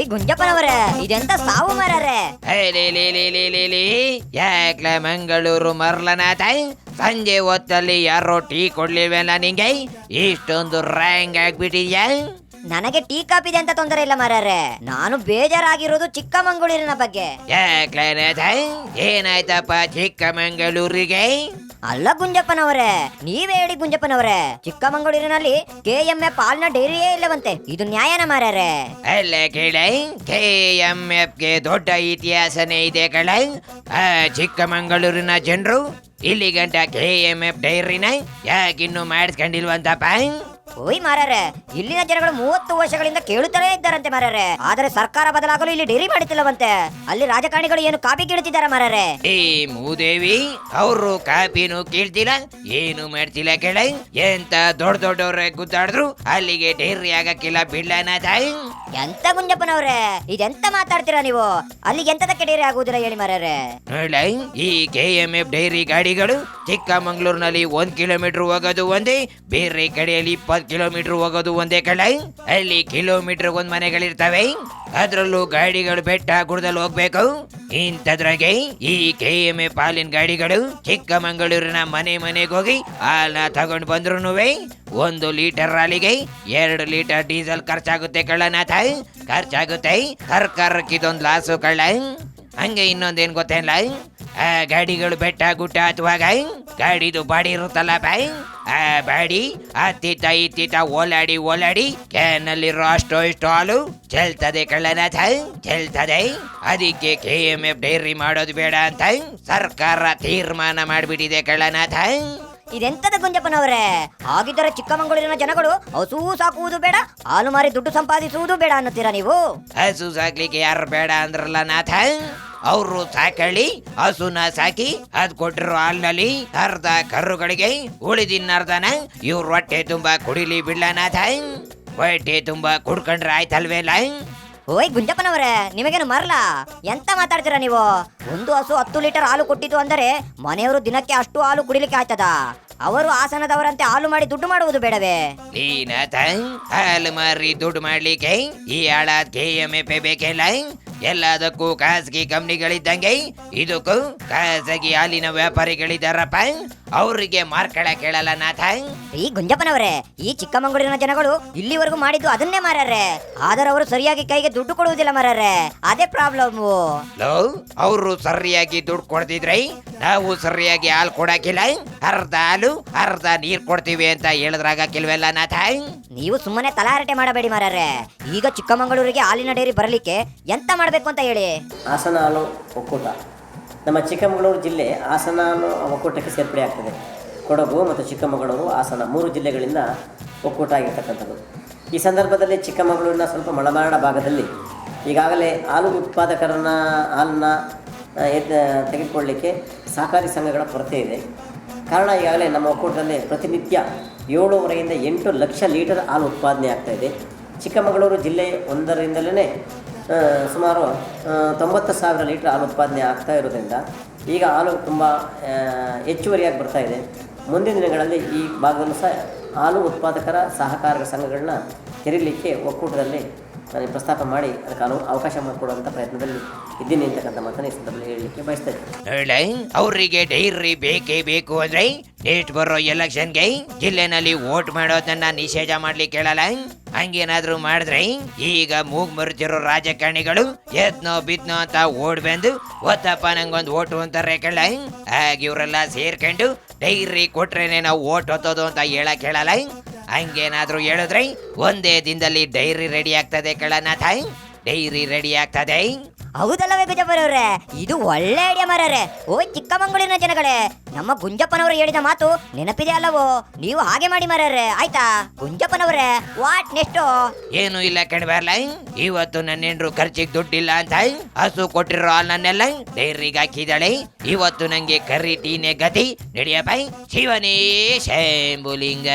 ಗುಂಜಪ್ಪನವರೇ ಇದೆಂತ ಸಾವು ಮಾರರೆ ಲೇ ಲೇ ಲೇ ಲೇ ಲೇ ಲೇ. ಯಾಕ್ಲ ಮಂಗಳೂರು ಮರ್ಲನಾಥ ಸಂಜೆ ಹೊತ್ತಲ್ಲಿ ಯಾರೋ ಟೀ ಕೊಡ್ಲಿವೆಲ್ಲ ನಿಂಗೆ? ಇಷ್ಟೊಂದು ರ್ಯಾಂಗ್ ಆಗ್ಬಿಟ್ಟಿದ್ಯಾ? ನನಗೆ ಟೀ ಕಾಪಿದೆ ಅಂತ ತೊಂದರೆ ಇಲ್ಲ ಮರಾರೆ. ನಾನು ಬೇಜಾರಾಗಿರೋದು ಚಿಕ್ಕಮಂಗಳೂರಿನ ಬಗ್ಗೆ. ಯಾಕ್ಲನಾಥ ಏನಾಯ್ತಪ್ಪ ಚಿಕ್ಕಮಂಗಳೂರಿಗೆ? ಅಲ್ಲ ಗುಂಜಪ್ಪನವರೇ, ನೀವೇ ಹೇಳಿ ಗುಂಜಪ್ಪನವರೇ, ಚಿಕ್ಕಮಂಗಳೂರಿನಲ್ಲಿ ಕೆ ಎಂ ಎಫ್ ಹಾಲ್ನ ಡೈರಿಯೇ ಇಲ್ಲವಂತೆ, ಇದು ನ್ಯಾಯನ ಮಾರ್ಯಾರೆ ಅಲ್ಲ ಕೇಳೈ, ಕೆ ಎಂ ಎಫ್ಗೆ ದೊಡ್ಡ ಇತಿಹಾಸನೇ ಇದೆ ಕಳೈ. ಚಿಕ್ಕಮಂಗಳೂರಿನ ಜನರು ಇಲ್ಲಿ ಗಂಟ ಕೆ ಎಂ ಎಫ್ ಡೈರಿನ ಯಾಕಿನ್ನು ಮಾಡಿಸ್ಕೊಂಡಿಲ್ವಂತಪ್ಪ? ಓಯ್ ಮಾರರೆ ಇಲ್ಲಿನ ಜನಗಳು ಮೂವತ್ತು ವರ್ಷಗಳಿಂದ ಕೇಳುತ್ತಲೇ ಇದ್ದಾರಂತೆ ಮಾರರೆ. ಆದರೆ ಸರ್ಕಾರ ಬದಲಾಗಲು ಇಲ್ಲಿ ಡೇರಿ ಮಾಡುತ್ತಿಲ್ಲವಂತೆ. ಅಲ್ಲಿ ರಾಜಕಾರಣಿಗಳು ಏನು ಕಾಪಿ ಕೇಳುತ್ತಿದ್ದಾರೆ ಮಾರರೆ? ಏ ಮೂದೇವಿ ಅವರು ಕಾಪಿನೂ ಕೇಳ್ತಿಲ್ಲ ಏನು ಮಾಡ್ತಿಲ್ಲ ಕೇಳ. ಎಂತ ದೊಡ್ಡ ದೊಡ್ಡವ್ರೆ ಗುದ್ದಾಡಿದ್ರು ಅಲ್ಲಿಗೆ ಡೇರಿ ಆಗಕ್ಕಿಲ್ಲ ಬಿಡ್ಲನಾಥ ಎಂತ ಗುಂಜಪ್ಪನವ್ರೆ ಇದೆಂತ ಮಾತಾಡ್ತೀರಾ ನೀವು? ಅಲ್ಲಿಗೆ ಎಂತದಕ್ಕೆ ಡೇರಿ ಆಗುವುದಿಲ್ಲ ಹೇಳಿ ಮಾರರೆ. ನೋಡ್ಲ ಈ ಕೆ ಎಂ ಎಫ್ ಡೈರಿ ಗಾಡಿಗಳು ಚಿಕ್ಕಮಂಗ್ಳೂರಿನಲ್ಲಿ ಒಂದ್ ಕಿಲೋಮೀಟರ್ ಹೋಗೋದು ಒಂದೇ ಬೇರೆ ಕಡೆಯಲ್ಲಿ ಇಪ್ಪತ್ತು ಕಿಲೋಮೀಟರ್ ಹೋಗೋದು ಒಂದೇ ಕಡೆ. ಅಲ್ಲಿ ಕಿಲೋಮೀಟರ್ ಒಂದ್ ಮನೆಗಳಿರ್ತವೆ. ಅದ್ರಲ್ಲೂ ಗಾಡಿಗಳು ಬೆಟ್ಟ ಗುಡ್ದಲ್ಲಿ ಹೋಗ್ಬೇಕು. ಇಂಥದ್ರಾಗೆ ಈ ಕೆ ಎಂ ಎ ಪಾಲಿನ ಗಾಡಿಗಳು ಚಿಕ್ಕಮಂಗಳೂರಿನ ಮನೆ ಮನೆಗೆ ಹೋಗಿ ಹಾಲನ್ನ ತಗೊಂಡ್ ಬಂದ್ರು ಒಂದು ಲೀಟರ್ ಹಾಲಿಗೆ ಎರಡು ಲೀಟರ್ ಡೀಸೆಲ್ ಖರ್ಚಾಗುತ್ತೆ ಕಳ್ಳನಾಥ. ಖರ್ಚಾಗುತ್ತೆ. ಸರ್ಕಾರಕ್ಕೆ ಇದೊಂದು ಲಾಸು ಕಳ್ಳ. ಹಂಗೆ ಇನ್ನೊಂದೇನ್ ಗೊತ್ತೇನಿಲ್ಲ ಆ ಗಾಡಿಗಳು ಬೆಟ್ಟ ಗುಟ್ಟ ಅಥವಾ ಗಾಯ್? ಗಾಡಿದು ಬಾಡಿ ಇರುತ್ತಲ್ಲ ಬಾಯ್ ಆ ಬಾಡಿ ಅತ್ತಿತ್ತ ಇತ್ತಿತ್ತ ಓಲಾಡಿ ಓಲಾಡಿ ಕ್ಯಾನಲ್ಲಿರೋ ಅಷ್ಟೋ ಇಷ್ಟು ಹಾಲು ಚೆಲ್ತದೆ ಕಳ್ಳನಾಥ ಚೆಲ್ತದೆ. ಅದಕ್ಕೆ ಕೆ ಎಂ ಎಫ್ ಡೈರಿ ಮಾಡೋದು ಬೇಡ ಅಂತ ಸರ್ಕಾರ ತೀರ್ಮಾನ ಮಾಡಿಬಿಟ್ಟಿದೆ ಕಳ್ಳನಾಥ. ಇದೆಂತದ ಗುಂಜಪ್ಪನವರೇ? ಹಾಗಿದ್ದರೆ ಚಿಕ್ಕಮಂಗಳೂರಿನ ಜನಗಳು ಹಸು ಸಾಕುವುದು ಬೇಡ ಹಾಲು ಮಾರಿ ದುಡ್ಡು ಸಂಪಾದಿಸುವುದು ಬೇಡ ಅನ್ನುತ್ತೀರಾ ನೀವು? ಹಸು ಸಾಕ್ಲಿಕ್ಕೆ ಯಾರು ಬೇಡ ಅಂದ್ರಲ್ಲ ನಾಥ? ಅವರು ಸಾಕಳಿ ಹಸುನ ಸಾಕಿ ಅದ್ ಕೊಟ್ಟಿರೋ ಹಾಲ್ನಲ್ಲಿ ಅರ್ಧ ಕರುಗಳಿಗೆ ಉಳಿದಿನ್ನರ್ಧನ ಇವ್ರ ಹೊಟ್ಟೆ ತುಂಬಾ ಕುಡಿಲಿ ಬಿಡ್ಲನಾಥ. ಹೊಟ್ಟೆ ತುಂಬಾ ಕುಡ್ಕೊಂಡ್ರೆ ಆಯ್ತಲ್ವೇಲ ಓಯ್ ಗುಂಜಪ್ಪನವರೇ ನಿಮಗೇನು ಮರಲ? ಎಂತ ಮಾತಾಡ್ತೀರಾ ನೀವು? ಒಂದು ಹಸು ಹತ್ತು ಲೀಟರ್ ಹಾಲು ಕೊಟ್ಟಿತು ಅಂದರೆ ಮನೆಯವರು ದಿನಕ್ಕೆ ಅಷ್ಟು ಹಾಲು ಕುಡಿಲಿಕ್ಕೆ ಆಯ್ತದ? ಅವರು ಆಸನದವರಂತೆ ಹಾಲು ಮಾಡಿ ದುಡ್ಡು ಮಾಡುವುದು ಬೇಡವೇ? ನಾಥ ಹಾಲು ಮಾರಿ ದುಡ್ಡು ಮಾಡ್ಲಿಕ್ಕೆ ಈ ಹಾಳಾದ ಕೆ ಎಂ ಎಫ್ ಬೇಕಿಲ್ಲ ಎಲ್ಲದಕ್ಕೂ ಖಾಸಗಿ ಕಂಪ್ನಿಗಳಿದ್ದಂಗೆ ಇದಕ್ಕೂ ಖಾಸಗಿ ಹಾಲಿನ ವ್ಯಾಪಾರಿಗಳಿದ್ದಾರಪ್ಪ. ಅವರಿಗೆ ಮಾರ್ಕಳ ಕೇಳಲ್ಲ ನಾಥ. ಈ ಗುಂಜಪ್ಪನವರೇ ಈ ಚಿಕ್ಕಮಂಗಳೂರಿನ ಜನಗಳು ಇಲ್ಲಿವರೆಗೂ ಮಾಡಿದ್ದು ಅದನ್ನೇ ಮಾರ್ಯಾರೆ ಆದರೆ ಅವರು ಸರಿಯಾಗಿ ಕೈಗೆ ದುಡ್ಡು ಕೊಡುವುದಿಲ್ಲ ಮಾರ್ಯಾರೆ ಅದೇ ಪ್ರಾಬ್ಲಮ್ ಅವರು ಸರಿಯಾಗಿ ದುಡ್ಡು ಕೊಡ್ತಿದ್ರೆ ನಾವು ಸರಿಯಾಗಿ ಹಾಲು ಕೊಡಕಿಲ್ಲ ಅರ್ಧ ಹಾಲು ಅರ್ಧ ನೀರ್ ಕೊಡ್ತೀವಿ ಅಂತ ಹೇಳಿದ್ರಾಗಕ್ಕಿಲ್ವಲ್ಲ ನಾಥ. ನೀವು ಸುಮ್ಮನೆ ತಲಾರಟೆ ಮಾಡಬೇಡಿ ಮಾರಾರೆ. ಈಗ ಚಿಕ್ಕಮಂಗಳೂರಿಗೆ ಹಾಲಿನ ಡೈರಿ ಬರಲಿಕ್ಕೆ ಎಂತ ಮಾಡಬೇಕು ಅಂತ ಹೇಳಿ. ಹಾಸನ ಹಾಲು ಒಕ್ಕೂಟ. ನಮ್ಮ ಚಿಕ್ಕಮಗಳೂರು ಜಿಲ್ಲೆ ಹಾಸನ ಒಕ್ಕೂಟಕ್ಕೆ ಸೇರ್ಪಡೆ ಆಗ್ತದೆ. ಕೊಡಗು ಮತ್ತು ಚಿಕ್ಕಮಗಳೂರು ಹಾಸನ ಮೂರು ಜಿಲ್ಲೆಗಳಿಂದ ಒಕ್ಕೂಟ ಆಗಿರ್ತಕ್ಕಂಥದ್ದು. ಈ ಸಂದರ್ಭದಲ್ಲಿ ಚಿಕ್ಕಮಗಳೂರಿನ ಸ್ವಲ್ಪ ಮಳನಾಡ ಭಾಗದಲ್ಲಿ ಈಗಾಗಲೇ ಹಾಲು ಉತ್ಪಾದಕರನ್ನ ಹಾಲನ್ನ ತೆಗೆದುಕೊಳ್ಳಲಿಕ್ಕೆ ಸಹಕಾರಿ ಸಂಘಗಳ ಕೊರತೆ ಇದೆ. ಕಾರಣ ಈಗಾಗಲೇ ನಮ್ಮ ಒಕ್ಕೂಟದಲ್ಲಿ ಪ್ರತಿನಿತ್ಯ ಏಳೂವರೆಯಿಂದ ಎಂಟು ಲಕ್ಷ ಲೀಟರ್ ಹಾಲು ಉತ್ಪಾದನೆ ಆಗ್ತಾ ಇದೆ. ಚಿಕ್ಕಮಗಳೂರು ಜಿಲ್ಲೆ ಒಂದರಿಂದಲೇ ಸುಮಾರು ತೊಂಬತ್ತು ಸಾವಿರ ಲೀಟ್ರ್ ಹಾಲು ಉತ್ಪಾದನೆ ಆಗ್ತಾ ಇರೋದ್ರಿಂದ ಈಗ ಹಾಲು ತುಂಬ ಹೆಚ್ಚುವರಿಯಾಗಿ ಬರ್ತಾ ಇದೆ. ಮುಂದಿನ ದಿನಗಳಲ್ಲಿ ಈ ಭಾಗದಲ್ಲೂ ಸಹ ಹಾಲು ಉತ್ಪಾದಕರ ಸಹಕಾರ ಸಂಘಗಳನ್ನ ತೆರೀಲಿಕ್ಕೆ ಒಕ್ಕೂಟದಲ್ಲಿ ನಾನು ಪ್ರಸ್ತಾಪ ಮಾಡಿ ಅದಕ್ಕೆ ಅವಕಾಶ ಮಾಡಿಕೊಡುವಂಥ ಪ್ರಯತ್ನದಲ್ಲಿ ಇದ್ದೀನಿ ಅಂತಕ್ಕಂಥ ಮಾತನ್ನು ಈ ಸಂದರ್ಭದಲ್ಲಿ ಹೇಳಲಿಕ್ಕೆ ಬಯಸ್ತಾ ಅವರಿಗೆ ಡೈರಿ ಬೇಕೇ ಬೇಕು ಅಂದ್ರೆ ನೆಕ್ಸ್ಟ್ ಬರೋ ಎಲೆಕ್ಷನ್ಗೆ ಜಿಲ್ಲೆನಲ್ಲಿ ವೋಟ್ ಮಾಡೋದನ್ನ ನಿಷೇಧ ಮಾಡ್ಲಿಕ್ಕೆ ಕೇಳಲ್ಲ ಹಂಗೇನಾದ್ರೂ ಮಾಡಿದ್ರೆ ಈಗ ಮೂಗ್ ಮರುತಿರೋ ರಾಜಕಾರಣಿಗಳು ಎದ್ನೋ ಬಿದ್ನೋ ಅಂತ ಓಡ್ ಬಂದು ಒತ್ತಪ್ಪ ನಂಗೊಂದು ಓಟು ಅಂತಾರೆ ಕೇಳ ಹಾಗೆ ಇವರೆಲ್ಲ ಸೇರ್ಕೊಂಡು ಡೈರಿ ಕೊಟ್ರೇನೆ ನಾವು ಓಟ್ ಹೊತ್ತೋದು ಅಂತ ಹೇಳಕ್ ಹೇಳಲ್ಲ. ಹಂಗೇನಾದ್ರೂ ಹೇಳಿದ್ರೆ? ಒಂದೇ ದಿನದಲ್ಲಿ ಡೈರಿ ರೆಡಿ ಆಗ್ತದೆ ಕಳನಾಥ ಡೈರಿ ರೆಡಿ ಆಗ್ತದೆ. ಹೌದಲ್ಲವೇ ಗುಂಜಪ್ಪನವ್ರೆ ಇದು ಒಳ್ಳೆ ಐಡಿಯಾ ಮಾರರೆ. ಓ ಚಿಕ್ಕಮಂಗಳೂರಿನ ಜನಗಳೇ. ನಮ್ಮ ಗುಂಜಪ್ಪನವರು ಹೇಳಿದ ಮಾತು ನೆನಪಿದೆ ಅಲ್ಲವೋ? ನೀವು ಹಾಗೆ ಮಾಡಿ ಮಾರರೆ. ಆಯ್ತಾ? ಗುಂಜಪ್ಪನವರೇ ವಾಟ್ ನೆಕ್ಸ್ಟ್ ಏನು ಇಲ್ಲ ಕಣ್ಬಾರ್ಲ ಇವತ್ತು ನನ್ನ ಹೆಂಡ್ರು ಖರ್ಚಿಗೆ ದುಡ್ಡಿಲ್ಲ ಅಂತ ಹಸು ಕೊಟ್ಟಿರೋ ಹಾಲನ್ನೆಲ್ಲ ಡೈರಿಗೆ ಹಾಕಿದಾಳೆ ಇವತ್ತು ನಂಗೆ ಕರಿ ಟೀನೆ ಗತಿ. ನಡಿಯಪ್ಪ. ಶಿವನೇ ಶಂಭುಲಿಂಗ.